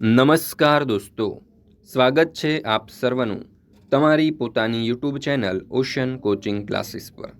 નમસ્કાર દોસ્તો. સ્વાગત છે આપ સર્વનું તમારી પોતાની YouTube channel ocean coaching classes પર.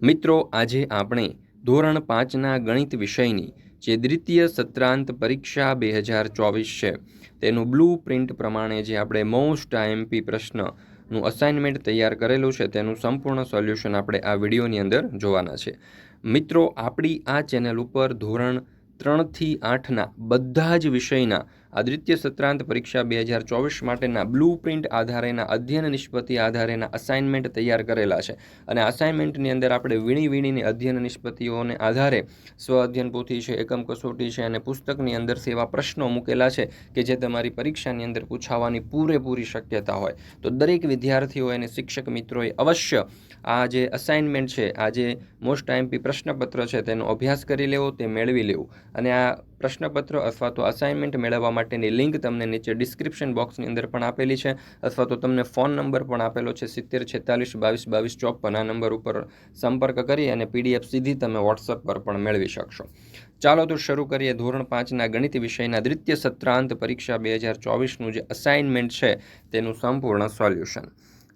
મિત્રો, આજે આપણે ધોરણ પાંચના ગણિત વિષયની જે દ્વિતીય સત્રાંત પરીક્ષા બે હજાર ચોવીસ છે, તેનું બ્લુ પ્રિન્ટ પ્રમાણે જે આપણે મોસ્ટ આઈએમપી પ્રશ્નનું અસાઇનમેન્ટ તૈયાર કરેલું છે, તેનું સંપૂર્ણ સોલ્યુશન આપણે આ વિડીયોની અંદર જોવાના છે. મિત્રો, આપણી આ ચેનલ ઉપર ધોરણ ત્રણથી આઠના બધા જ વિષયના આ દ્વિતીય સત્રાંત પરીક્ષા બે હજાર ચોવીસ માટેના બ્લુ પ્રિન્ટ આધારેના અધ્યયન નિષ્પત્તિ આધારેના અસાઇનમેન્ટ તૈયાર કરેલા છે. અને અસાઇનમેન્ટની અંદર આપણે વીણી વીણીને અધ્યયન નિષ્પત્તિઓને આધારે સ્વ અધ્યયન પોથી છે, એકમ કસોટી છે અને પુસ્તકની અંદર એવા પ્રશ્નો મૂકેલા છે કે જે તમારી પરીક્ષાની અંદર પૂછાવાની પૂરેપૂરી શક્યતા હોય. તો દરેક વિદ્યાર્થીઓ અને શિક્ષક મિત્રોએ અવશ્ય આ જે અસાઇનમેન્ટ છે, આ જે મોસ્ટ આઈએમપી પ્રશ્નપત્ર છે તેનો અભ્યાસ કરી લેવો, તે મેળવી લેવું. અને આ પ્રશ્નપત્ર અથવા તો અસાઇનમેન્ટ મેળવવા માટેની લિંક તમને નીચે ડિસ્ક્રિપ્શન બોક્સની અંદર પણ આપેલી છે. અથવા તો તમને ફોન નંબર પણ આપેલો છે સિત્તેર છેતાલીસ બાવીસ બાવીસ ચોપન. આ નંબર ઉપર સંપર્ક કરી અને પીડીએફ સીધી તમે વોટ્સઅપ પર પણ મેળવી શકશો. ચાલો તો શરૂ કરીએ ધોરણ પાંચના ગણિત વિષયના દ્વિતીય સત્રાંત પરીક્ષા બે હજાર ચોવીસનું જે અસાઇનમેન્ટ છે તેનું સંપૂર્ણ સોલ્યુશન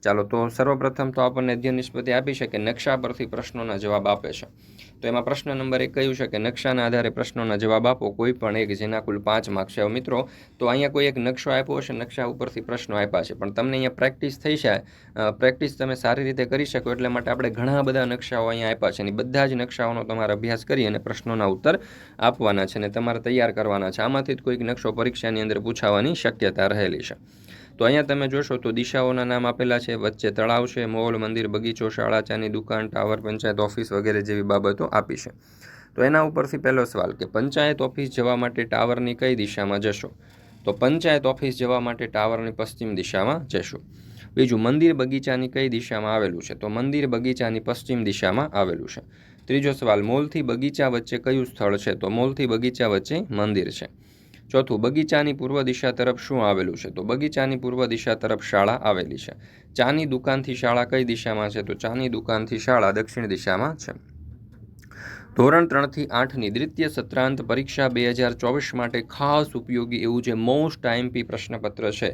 ચાલો, તો સર્વપ્રથમ તો આપણને અધ્યયન નિષ્પત્તિ આપી છે કે નકશા પરથી પ્રશ્નોના જવાબ આપે છે. તો એમાં પ્રશ્ન નંબર એક કહ્યું છે કે નકશાના આધારે પ્રશ્નોના જવાબ આપો કોઈ પણ એક, જેના કુલ પાંચ માર્ક્સ છે. મિત્રો, તો અહીંયા કોઈ એક નકશો આપ્યો હશે, નકશા ઉપરથી પ્રશ્નો આપ્યા છે. પણ તમને અહીંયા પ્રેક્ટિસ થઈ છે. પ્રેક્ટિસ તમે સારી રીતે કરી શકો એટલે માટે આપણે ઘણા બધા નકશાઓ અહીંયા આપ્યા છે. અને બધા જ નકશાઓનો તમારે અભ્યાસ કરી અને પ્રશ્નોના ઉત્તર આપવાના છે અને તમારે તૈયાર કરવાના છે. આમાંથી જ કોઈક નકશો પરીક્ષાની અંદર પૂછાવાની શક્યતા રહેલી છે. તો અહીંયા તમે જોશો તો દિશાઓના નામ આપેલા છે, વચ્ચે તળાવ છે, મોલ, મંદિર, બગીચો, શાળા, ચાની દુકાન, ટાવર, પંચાયત ઓફિસ વગેરે જેવી બાબતો આપી છે. તો એના ઉપરથી પહેલો સવાલ કે પંચાયત ઓફિસ જવા માટે ટાવરની કઈ દિશામાં જશો? તો પંચાયત ઓફિસ જવા માટે ટાવરની પશ્ચિમ દિશામાં જશો. બીજું, મંદિર બગીચાની કઈ દિશામાં આવેલું છે? તો મંદિર બગીચાની પશ્ચિમ દિશામાં આવેલું છે. ત્રીજો સવાલ, મોલથી બગીચા વચ્ચે કયું સ્થળ છે? તો મોલથી બગીચા વચ્ચે મંદિર છે. ચોથું, બગીચાની પૂર્વ દિશા તરફ શું આવેલું છે? તો બગીચાની પૂર્વ દિશા તરફ શાળા આવેલી છે. ચાની દુકાનથી શાળા કઈ દિશામાં છે? તો ચાની દુકાનથી શાળા દક્ષિણ દિશામાં છે. ધોરણ ત્રણથી આઠની દ્વિતીય સત્રાંત પરીક્ષા બે હજાર ચોવીસ માટે ખાસ ઉપયોગી એવું જે મોસ્ટ આઈએમપી પ્રશ્નપત્ર છે.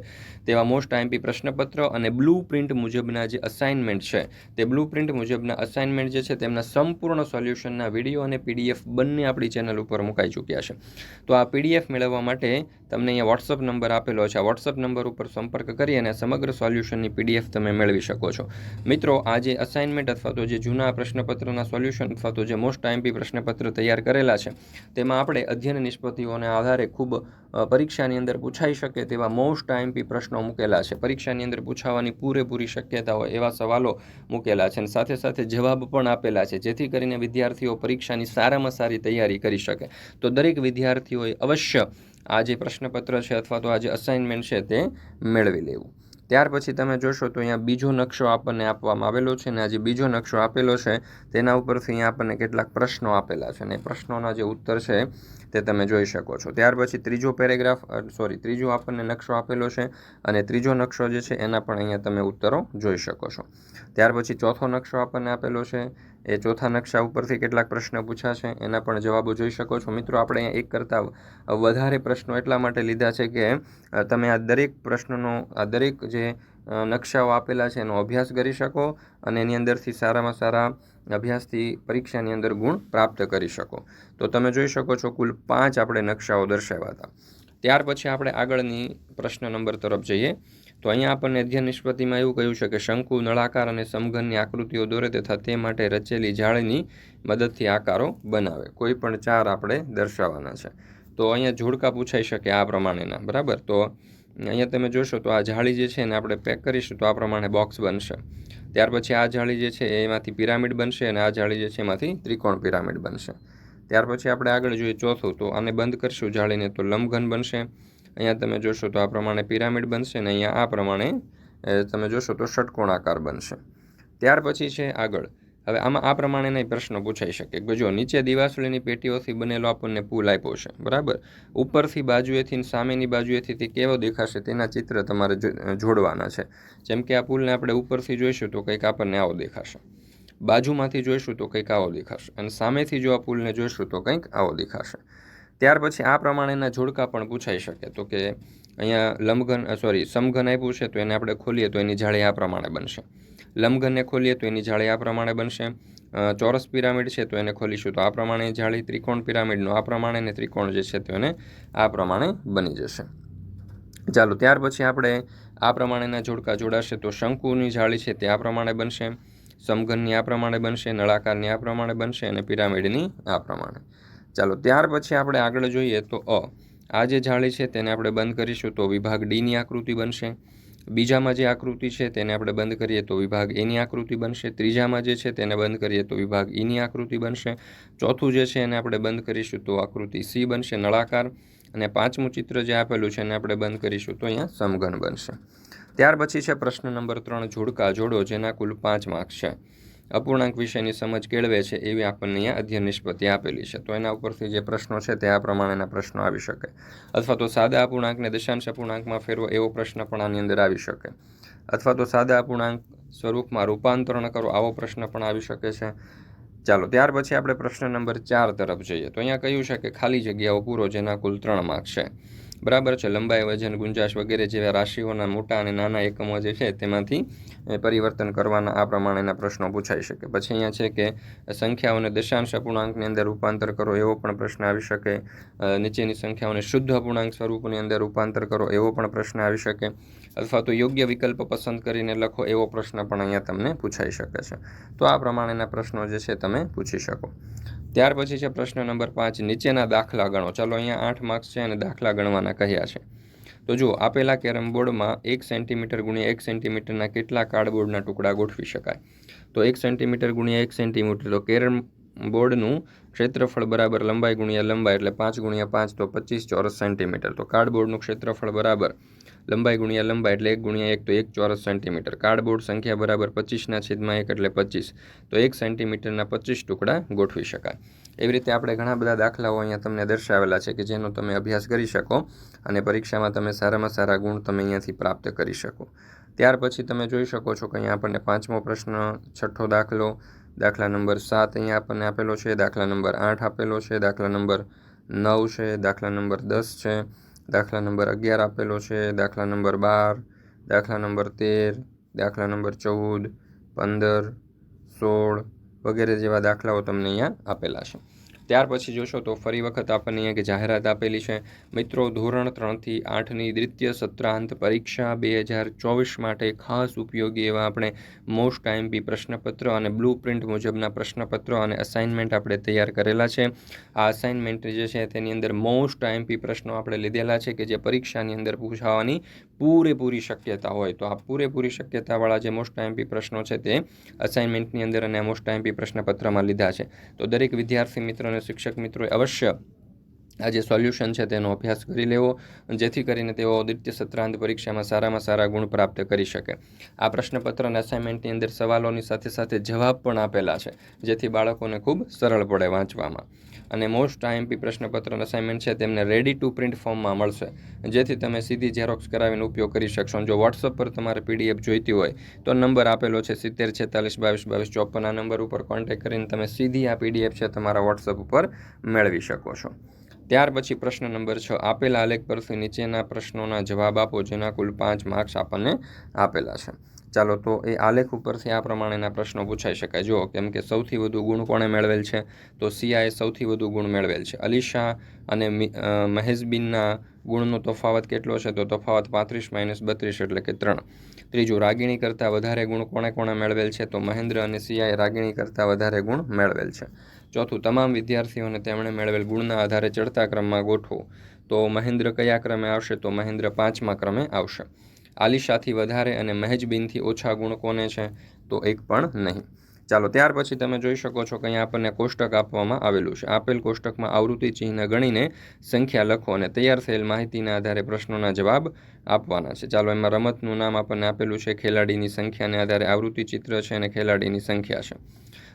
તેવા મોસ્ટ આઈએમપી પ્રશ્નપત્ર અને બ્લુ પ્રિન્ટ મુજબના જે અસાઇનમેન્ટ છે, તે બ્લુ પ્રિન્ટ મુજબના અસાઇનમેન્ટ જે છે, તેમના સંપૂર્ણ સોલ્યુશનના વીડિયો અને પીડીએફ બંને આપણી ચેનલ ઉપર મુકાઈ ચૂક્યા છે. તો આ પીડીએફ મેળવવા માટે તમને અહીંયા વોટ્સઅપ નંબર આપેલો છે. આ વોટ્સઅપ નંબર ઉપર સંપર્ક કરી અને સમગ્ર સોલ્યુશનની પીડીએફ તમે મેળવી શકો છો. મિત્રો આ જે અસાઇનમેન્ટ અથવા તો જે જૂના પ્રશ્નપત્રના સોલ્યુશન અથવા તો જે મોસ્ટ આઈએમપી પ્રશ્નપત્ર તૈયાર કરેલા છે, તેમાં આપણે અધ્યયન નિષ્પત્તિઓને આધારે ખૂબ પરીક્ષાની અંદર પૂછાઈ શકે તેવા મોસ્ટ આઈએમપી પ્રશ્નો મૂકેલા છે. પરીક્ષાની અંદર પૂછાવાની પૂરેપૂરી શક્યતા હોય એવા સવાલો મૂકેલા છે અને સાથે સાથે જવાબ પણ આપેલા છે, જેથી કરીને વિદ્યાર્થીઓ પરીક્ષાની સારામાં સારી તૈયારી કરી શકે. તો દરેક વિદ્યાર્થીઓએ અવશ્ય આ જે પ્રશ્નપત્ર છે અથવા તો આ જે અસાઇનમેન્ટ છે તે મેળવી લેવું. ત્યાર પછી તમે જોશો તો અહીંયા બીજો નકશો આપણને આપવામાં આવેલો છે અને આ જે બીજો નકશો આપેલો છે. તેના ઉપરથી અહીંયા આપણને કેટલાક પ્રશ્નો આપેલા છે અને પ્રશ્નોના જે ઉત્તર છે તે તમે જોઈ શકો છો. ત્યાર પછી ત્રીજો પેરેગ્રાફ સોરી ત્રીજો આપણને નકશો આપેલો છે અને ત્રીજો નકશો જે છે એના પણ અહીંયા તમે ઉત્તરો જોઈ શકો છો. ત્યાર પછી ચોથો નકશો આપણને આપેલો છે એ ચોથા નકશા ઉપરથી કેટલાક પ્રશ્ન પૂછાશે, એના પણ જવાબો જોઈ શકો છો. મિત્રો, આપણે અહીંયા એક કરતાં વધારે પ્રશ્નો એટલા માટે લીધા છે કે તમે આ દરેક પ્રશ્નનો, આ દરેક જે નકશાઓ આપેલા છે એનો અભ્યાસ કરી શકો અને એની અંદરથી સારામાં સારા અભ્યાસથી પરીક્ષાની અંદર ગુણ પ્રાપ્ત કરી શકો. તો તમે જોઈ શકો છો, કુલ પાંચ આપણે નકશાઓ દર્શાવ્યા હતા. ત્યાર પછી આપણે આગળની પ્રશ્ન નંબર તરફ જઈએ. તો અહીંયા આપણને અધ્યયન નિષ્પતિમાં એવું કહ્યું છે કે શંકુ, નળાકાર અને સમઘનની આકૃતિઓ દોરે તથા તે માટે રચેલી જાળીની મદદથી આકારો બનાવે. કોઈ પણ ચાર આપણે દર્શાવવાના છે. તો અહીંયા જોડકા પૂછાઈ શકે આ પ્રમાણેના, બરાબર? તો અહીંયા તમે જોશો તો આ જાળી જે છે એને આપણે પેક કરીશું તો આ પ્રમાણે બોક્સ બનશે. ત્યાર પછી આ જાળી જે છે એમાંથી પિરામિડ બનશે અને આ જાળી જે છે એમાંથી ત્રિકોણ પિરામિડ બનશે. ત્યાર પછી આપણે આગળ જોઈએ ચોથું, તો આને બંધ કરશું જાળીને તો લંબઘન બનશે. અહીંયા તમે જોશો તો આ પ્રમાણે પિરામિડ બનશે ને અહીંયા આ પ્રમાણે તમે જોશો તો ષટકોણાકાર બનશે. ત્યાર પછી છે આગળ. હવે આમાં આ પ્રમાણેના પ્રશ્નો પૂછાઈ શકે. જો નીચે દિવાસળીની પેટીઓથી બનેલો આપણને પુલ આપ્યો છે. બરાબર? ઉપરથી બાજુએથી સામેની બાજુએથી તે કેવો દેખાશે તેના ચિત્ર તમારે જોડવાના છે. જેમ કે આ પુલને આપણે ઉપરથી જોઈશું તો કંઈક આપણને આવો દેખાશે. બાજુમાંથી જોઈશું તો કંઈક આવો દેખાશે. અને સામેથી જો આ પુલને જોઈશું તો કંઈક આવો દેખાશે. ત્યાર પછી આ પ્રમાણેના જોડકા પણ પૂછાઈ શકે. તો કે અહીંયા લંબઘન સોરી સમઘન આપ્યું છે, તો એને આપણે ખોલીએ તો એની જાળી આ પ્રમાણે બનશે. લંબઘનને ખોલીએ તો એની જાળી આ પ્રમાણે બનશે. ચોરસ પિરામિડ છે તો એને ખોલીશું તો આ પ્રમાણે જાળી, ત્રિકોણ પિરામિડનું આ પ્રમાણે ને ત્રિકોણ જે છે તો એને આ પ્રમાણે બની જશે. ચાલો, ત્યાર પછી આપણે આ પ્રમાણેના જોડકા જોડાશે તો શંકુની જાળી છે તે આ પ્રમાણે બનશે, સમઘનની આ પ્રમાણે બનશે, નળાકારની આ પ્રમાણે બનશે અને પિરામિડની આ પ્રમાણે. ચાલો, ત્યાર પછી આપણે આગળ જોઈએ તો અ. આ જે જાળી છે તેને આપણે બંધ કરીશું તો વિભાગ ડીની આકૃતિ બનશે. બીજામાં જે આકૃતિ છે તેને આપણે બંધ કરીએ તો વિભાગ એની આકૃતિ બનશે. ત્રીજામાં જે છે તેને બંધ કરીએ તો વિભાગ ઈની આકૃતિ બનશે. ચોથું જે છે એને આપણે બંધ કરીશું તો આકૃતિ સી બનશે, નળાકાર. અને પાંચમું ચિત્ર જે આપેલું છે એને આપણે બંધ કરીશું તો અહીંયા સમઘન બનશે. ત્યાર પછી છે પ્રશ્ન નંબર ત્રણ, જોડકા જોડો, જેના કુલ પાંચ માર્ક્સ છે. અપૂર્ણાંક વિષયની સમજ કેળવે છે એવી આપણને અહીંયા અધ્યયન નિષ્પત્તિ આપેલી છે. તો એના ઉપરથી જે પ્રશ્નો છે તે આ પ્રમાણેના પ્રશ્નો આવી શકે. અથવા તો સાદા અપૂર્ણાંકને દશાંશ અપૂર્ણાંકમાં ફેરવો એવો પ્રશ્ન પણ આની અંદર આવી શકે. અથવા તો સાદા અપૂર્ણાંક સ્વરૂપમાં રૂપાંતરણ કરો આવો પ્રશ્ન પણ આવી શકે છે. ચાલો, ત્યાર પછી આપણે પ્રશ્ન નંબર ચાર તરફ જઈએ. તો અહીંયા કહ્યું છે કે ખાલી જગ્યાઓ પૂરો, જેના કુલ ત્રણ માર્ક છે. બરાબર છે. લંબાઈ, વજન, ગુંજાશ વગેરે જેવા રાશિઓના મોટા અને નાના એકમો જે છે તેમાંથી પરિવર્તન કરવાના આ પ્રમાણેના પ્રશ્નો પૂછાઈ શકે. પછી અહીંયા છે કે, સંખ્યાઓને દશાંશ અપૂર્ણાંકની અંદર રૂપાંતર કરો એવો પણ પ્રશ્ન આવી શકે. નીચેની સંખ્યાઓને શુદ્ધ અપૂર્ણાંક સ્વરૂપની અંદર રૂપાંતર કરો એવો પણ પ્રશ્ન આવી શકે. અથવા તો યોગ્ય વિકલ્પ પસંદ કરીને લખો એવો પ્રશ્ન પણ અહીંયા તમને પૂછાઈ શકે છે. તો આ પ્રમાણેના પ્રશ્નો જે છે તમે પૂછી શકો. ત્યાર પછી છે પ્રશ્ન નંબર પાંચ, નીચેના દાખલા ગણો ચાલો અહીંયા આઠ માર્ક્સ છે અને દાખલા ગણવાના કહ્યા છે. તો જુઓ, આપેલા કેરમ બોર્ડમાં એક સેન્ટીમીટર ગુણ્યા એક સેન્ટીમીટરના કેટલા કાર્ડબોર્ડના ટુકડા ગોઠવી શકાય? તો એક સેન્ટીમીટર ગુણ્યા એક સેન્ટીમીટર તો કેરમ બોર્ડનું ક્ષેત્રફળ બરાબર લંબાઈ ગુણ્યા લંબાઈ એટલે પાંચ ગુણ્યા પાંચ, તો પચીસ ચોરસ સેન્ટીમીટર તો કાર્ડબોર્ડનું ક્ષેત્રફળ બરાબર લંબાઈ ગુણ્યા લંબાઈ એટલે એક ગુણ્યા એક તો એક ચોરસ સેન્ટીમીટર. કાર્ડબોર્ડ સંખ્યા બરાબર પચીસના છેદમાં એક એટલે પચીસ. તો એક સેન્ટીમીટરના પચીસ ટુકડા ગોઠવી શકાય. એવી રીતે આપણે ઘણા બધા દાખલાઓ અહીંયા તમને દર્શાવેલા છે કે જેનો તમે અભ્યાસ કરી શકો અને પરીક્ષામાં તમે સારામાં સારા ગુણ તમે અહીંયાથી પ્રાપ્ત કરી શકો. ત્યાર પછી તમે જોઈ શકો છો કે અહીંયા આપણને પાંચમો પ્રશ્ન, છઠ્ઠો દાખલો, દાખલા નંબર સાત અહીંયા આપણને આપેલો છે, દાખલા નંબર આઠ આપેલો છે, દાખલા નંબર નવ છે, દાખલા નંબર દસ છે દાખલા નંબર અગિયાર આપેલો છે, દાખલા નંબર બાર, દાખલા નંબર તેર, દાખલા નંબર ચૌદ, પંદર, સોળ વગેરે જેવા દાખલાઓ તમને અહીંયા આપેલા છે. ત્યાર પછી જોશો તો ફરી વખત આપણને અહીંયા જાહેરાત આપેલી છે. મિત્રો, ધોરણ ત્રણથી આઠની દ્વિતીય સત્રાંત પરીક્ષા બે હજાર ચોવીસ માટે ખાસ ઉપયોગી એવા આપણે મોસ્ટ આઈએમપી પ્રશ્નપત્ર અને બ્લુ પ્રિન્ટ મુજબના પ્રશ્નપત્રો અને અસાઇનમેન્ટ આપણે તૈયાર કરેલા છે. આ અસાઇનમેન્ટ જે છે તેની અંદર મોસ્ટ આઈએમપી પ્રશ્નો આપણે લીધેલા છે કે જે પરીક્ષાની અંદર પૂછાવાની પૂરેપૂરી શક્યતા હોય તો આ પૂરેપૂરી શક્યતાવાળા જે મોસ્ટ આઈએમપી પ્રશ્નો છે તે અસાઇનમેન્ટની અંદર અને મોસ્ટ આઈએમપી પ્રશ્નપત્રમાં લીધા છે. તો દરેક વિદ્યાર્થી મિત્રો અને શિક્ષક મિત્રોએ અવશ્ય આ જે સોલ્યુશન છે તેનો અભ્યાસ કરી લેવો, જેથી કરીને તેઓ દ્વિતીય સત્રાંત પરીક્ષામાં સારામાં સારા ગુણ પ્રાપ્ત કરી શકે. આ પ્રશ્નપત્ર અને અસાઇનમેન્ટની અંદર સવાલોની સાથે સાથે જવાબ પણ આપેલા છે, જેથી બાળકોને ખૂબ સરળ પડે વાંચવામાં. અને મોસ્ટ આઈએમપી પ્રશ્નપત્ર અસાઇનમેન્ટ છે તેમને રેડી ટુ પ્રિન્ટ ફોર્મમાં મળશે. જેથી તમે સીધી ઝેરોક્સ કરાવીને ઉપયોગ કરી શકશો. જો વોટ્સઅપ પર તમારે પીડીએફ જોઈતી હોય, તો નંબર આપેલો છે સિત્તેર, છેતાલીસ, બાવીસ બાવીસ, ચોપન. આ નંબર ઉપર કોન્ટેક્ટ કરીને તમે સીધી આ પીડીએફ છે તમારા વોટ્સઅપ ઉપર મેળવી શકો છો. ત્યાર પછી પ્રશ્ન નંબર છ. આપેલા આલેખ પરથી નીચેના પ્રશ્નોના જવાબ આપો, જેના કુલ પાંચ માર્ક્સ આપણને આપેલા છે. ચાલો, તો એ આલેખ ઉપરથી આ પ્રમાણેના પ્રશ્નો પૂછાઈ શકાય. જો કેમ કે સૌથી વધુ ગુણ કોણે મેળવેલ છે? તો સિયાએ સૌથી વધુ ગુણ મેળવેલ છે. અલીશા અને મિ- મહેશબીનના ગુણનો તફાવત કેટલો છે? તો તફાવત પાંત્રીસ માઇનસ બત્રીસ એટલે કે ત્રણ. ત્રીજું, રાગીણી કરતાં વધારે ગુણ કોણે કોણે મેળવેલ છે? તો મહેન્દ્ર અને સિયાએ રાગીણી કરતાં વધારે ગુણ મેળવેલ છે. ચોથું, તમામ વિદ્યાર્થીઓને તેમણે મેળવેલ ગુણના આધારે ચડતા ક્રમમાં ગોઠવો. તો મહેન્દ્ર કયા ક્રમે આવશે? તો મહેન્દ્ર પાંચમા ક્રમે આવશે. આલિશાથી વધારે અને મહેજબીનથી ઓછા ગુણ કોને છે, તો એક પણ નહીં. ચાલો, ત્યાર પછી તમે જોઈ શકો છો કે અહીંયા આપણને કોષ્ટક આપવામાં આવેલું છે. આપેલ કોષ્ટકમાં આવૃત્તિ ચિહ્ન ગણીને સંખ્યા લખો અને તૈયાર થયેલ માહિતીના આધારે પ્રશ્નોના જવાબ આપવાના છે. ચાલો, એમાં રમતનું નામ આપણને આપેલું છે, ખેલાડીની સંખ્યાને આધારે આવૃત્તિ ચિત્ર છે અને ખેલાડીની સંખ્યા છે.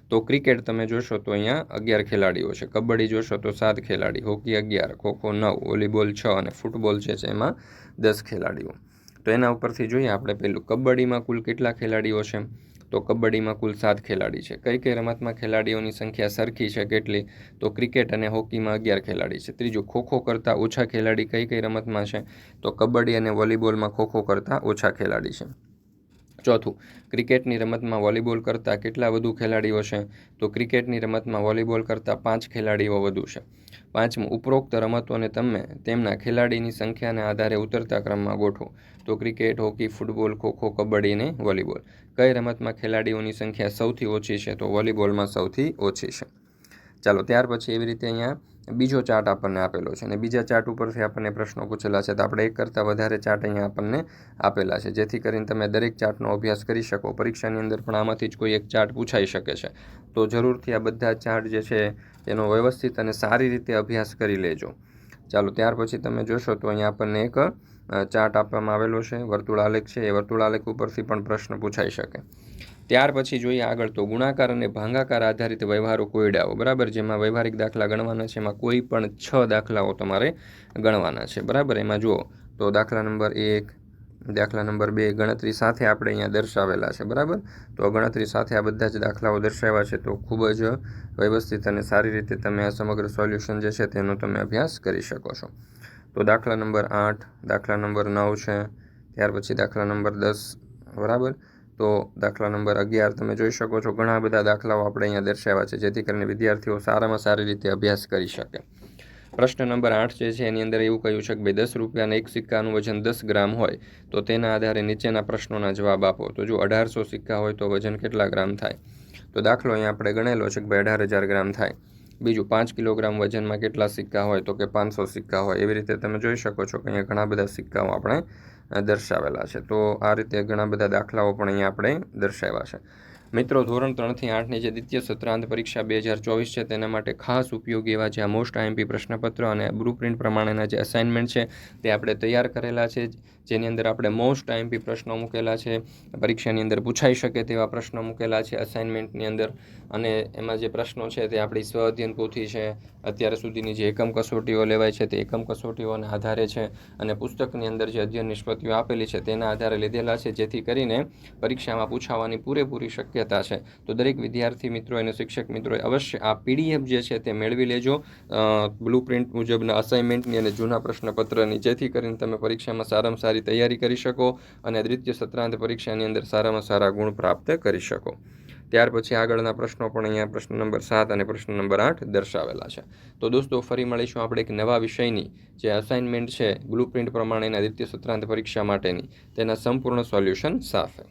તો ક્રિકેટ તમે જોશો તો અહીંયા અગિયાર ખેલાડીઓ છે. કબડ્ડી જોશો તો સાત ખેલાડી, હોકી અગિયાર, ખોખો નવ, વોલીબોલ છ અને ફૂટબોલ જે છે એમાં દસ ખેલાડીઓ. તો એના ઉપરથી જોઈએ આપણે પેલું કબડ્ડીમાં કુલ કેટલા ખેલાડીઓ છે? તો કબડ્ડીમાં કુલ સાત ખેલાડી છે. કઈ કઈ રમતમાં ખેલાડીઓની સંખ્યા સરખી છે, કેટલી? તો ક્રિકેટ અને હોકીમાં અગિયાર ખેલાડી છે. ત્રીજું, ખોખો કરતાં ઓછા ખેલાડી કઈ કઈ રમતમાં છે? તો કબડ્ડી અને વોલીબોલમાં ખોખો કરતાં ઓછા ખેલાડી છે. ચોથું, ક્રિકેટની રમતમાં વોલીબોલ કરતાં કેટલા વધુ ખેલાડીઓ છે? તો ક્રિકેટની રમતમાં વોલીબોલ કરતાં પાંચ ખેલાડીઓ વધુ છે. પાંચમું, ઉપરોક્ત રમતોને તમે તેમના ખેલાડીની સંખ્યાના આધારે ઉતરતા ક્રમમાં ગોઠવો. તો cricket, hockey, football kho kho kabaddi અને વોલીબોલ. કઈ રમતમાં ખેલાડીઓની સંખ્યા સૌથી ઓછી છે? તો વોલીબોલમાં સૌથી ઓછી છે. ચાલો, ત્યાર પછી એવી રીતે અહીંયા બીજો ચાર્ટ આપણને આપેલો છે અને બીજા ચાર્ટ ઉપરથી આપણને પ્રશ્નો પૂછેલા છે. તો આપણે એક કરતાં વધારે ચાર્ટ અહીંયા આપણને આપેલા છે, જેથી કરીને તમે દરેક ચાર્ટનો અભ્યાસ કરી શકો. પરીક્ષાની અંદર પણ આમાંથી જ કોઈ એક ચાર્ટ પૂછાઈ શકે છે. તો જરૂરથી આ બધા ચાર્ટ જે છે એનો વ્યવસ્થિત અને સારી રીતે અભ્યાસ કરી લેજો. ચાલો, ત્યાર પછી તમે જોશો તો અહીંયા આપણને એક ચાર્ટ આપવામાં આવેલો છે. વર્તુળાલેખ છે. એ વર્તુળાલેખ ઉપરથી પણ પ્રશ્ન પૂછાઈ શકે. ત્યાર પછી જોઈએ આગળ તો ગુણાકાર અને ભાંગાકાર આધારિત વ્યવહારો કોયડાઓ, બરાબર? જેમાં વ્યવહારિક દાખલા ગણવાના છે, એમાં કોઈ પણ છ દાખલાઓ તમારે ગણવાના છે, બરાબર? એમાં જુઓ, તો દાખલા નંબર એક, દાખલા નંબર બે, ગણતરી સાથે આપણે અહીંયા દર્શાવેલા છે, બરાબર? તો ગણતરી સાથે આ બધા જ દાખલાઓ દર્શાવ્યા છે, તો ખૂબ જ વ્યવસ્થિત અને સારી રીતે તમે આ સમગ્ર સોલ્યુશન જે છે તેનો તમે અભ્યાસ કરી શકો છો. તો દાખલા નંબર આઠ, દાખલા નંબર નવ છે, ત્યાર પછી દાખલા નંબર દસ, બરાબર? તો દાખલા નંબર અગિયાર તમે જોઈ શકો છો, ઘણા બધા દાખલાઓ આપણે અહીંયા દર્શાવ્યા છે, જેથી કરીને વિદ્યાર્થીઓ સારામાં સારી રીતે અભ્યાસ કરી શકે. પ્રશ્ન નંબર આઠ જે છે, એની અંદર એવું કહ્યું છે કે ભાઈ, દસ રૂપિયાના એક સિક્કાનું વજન દસ ગ્રામ હોય, તો તેના આધારે નીચેના પ્રશ્નોના જવાબ આપો. તો જો અઢારસો સિક્કા હોય, તો વજન કેટલા ગ્રામ થાય? તો દાખલો અહીંયા આપણે ગણેલો છે કે ભાઈ, અઢાર હજાર ગ્રામ થાય. બીજું, પાંચ કિલોગ્રામ વજનમાં કેટલા સિક્કા હોય, તો કે પાંચસો સિક્કા હોય. એવી રીતે તમે જોઈ શકો છો કે અહીંયા ઘણા બધા સિક્કાઓ આપણે દર્શાવેલા છે. તો આ રીતે ઘણા બધા દાખલાઓ પણ અહીંયા આપણે દર્શાવ્યા છે. મિત્રો, ધોરણ ત્રણથી આઠની જે દ્વિતીય સત્રાંત પરીક્ષા બે હજાર ચોવીસ છે, તેના માટે ખાસ ઉપયોગી એવા જે આ મોસ્ટ આઈએમપી પ્રશ્નપત્ર અને બ્લુપ્રિન્ટ પ્રમાણેના જે અસાઇનમેન્ટ છે, તે આપણે તૈયાર કરેલા છે. જેની અંદર આપણે મોસ્ટ આઈએમપી પ્રશ્નો મૂકેલા છે, પરીક્ષાની અંદર પૂછાઈ શકે તેવા પ્રશ્નો મૂકેલા છે અસાઇનમેન્ટની અંદર. અને એમાં જે પ્રશ્નો છે, તે આપણી સ્વ અધ્યયન પોથી છે, અત્યાર સુધીની જે એકમ કસોટીઓ લેવાય છે, તે એકમ કસોટીઓના આધારે છે. અને પુસ્તકની અંદર જે અધ્યયન નિષ્પત્તિઓ આપેલી છે, તેના આધારે લીધેલા છે, જેથી કરીને પરીક્ષામાં પૂછાવાની પૂરેપૂરી શક્યતા છે. તો દરેક વિદ્યાર્થી મિત્રો અને શિક્ષક મિત્રોએ અવશ્ય આ પીડીએફ જે છે તે મેળવી લેજો. બ્લુ પ્રિન્ટ મુજબના અસાઇનમેન્ટની અને જૂના પ્રશ્નપત્રની જેથી કરીને તમે પરીક્ષામાં સારામાં સારી તૈયારી કરી શકો અને દ્વિતીય સત્રાંત પરીક્ષાની અંદર સારામાં સારા ગુણ પ્રાપ્ત કરી શકો. ત્યાર પછી આગળના પ્રશ્નો પણ અહીંયા પ્રશ્ન નંબર સાત અને પ્રશ્ન નંબર આઠ દર્શાવેલા છે. તો દોસ્તો, ફરી મળીશું આપણે એક નવા વિષયની જે અસાઇનમેન્ટ છે બ્લુ પ્રિન્ટ પ્રમાણેના દ્વિતીય સત્રાંત પરીક્ષા માટેની. તેના સંપૂર્ણ સોલ્યુશન સાથે.